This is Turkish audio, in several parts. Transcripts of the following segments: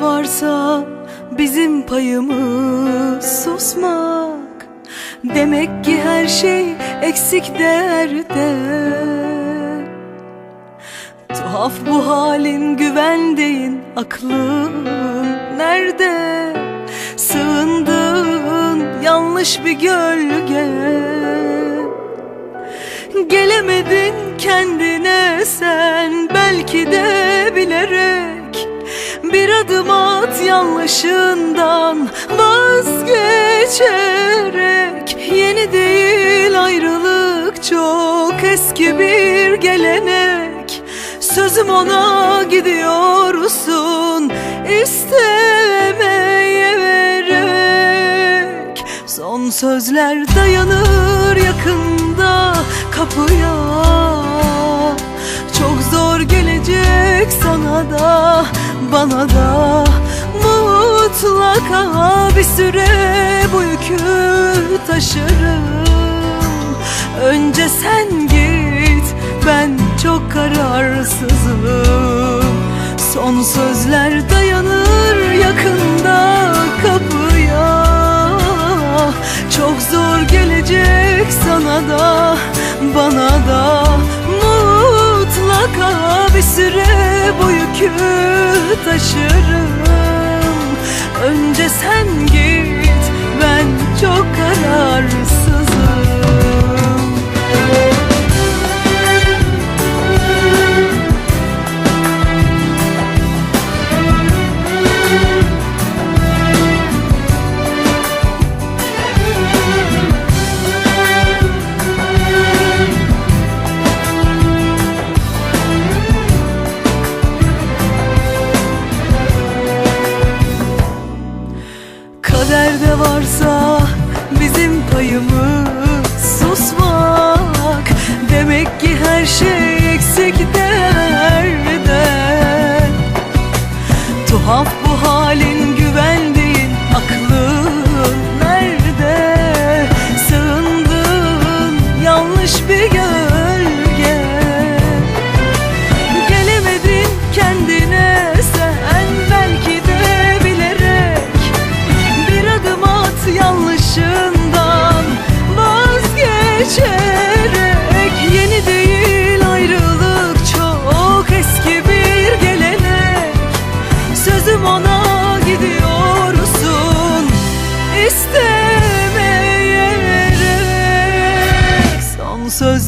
varsa bizim payımız susmak. Demek ki her şey eksik derde. Tuhaf bu halin güvendiğin aklın nerede? Sığındığın yanlış bir gölge. Gelemedin kendine sen belki de bilerek yanlışından vazgeçerek. Yeni değil ayrılık çok eski bir gelenek. Sözüm ona gidiyorsun istemeye vererek. Son sözler dayanır yakında kapıya. Çok zor gelecek sana da bana da Mutlaka bir süre bu yükü taşırım. Önce sen git ben çok kararsızım. Son sözler dayanır yakında kapıya. Çok zor gelecek sana da bana da. Mutlaka bir süre bu yükü taşırım Önce sen git ben çok kararsızım Kaderde varsa bizim payımız. Susmak Demek ki her şey eksik derde Tuhaf bu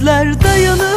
Son sözler dayanır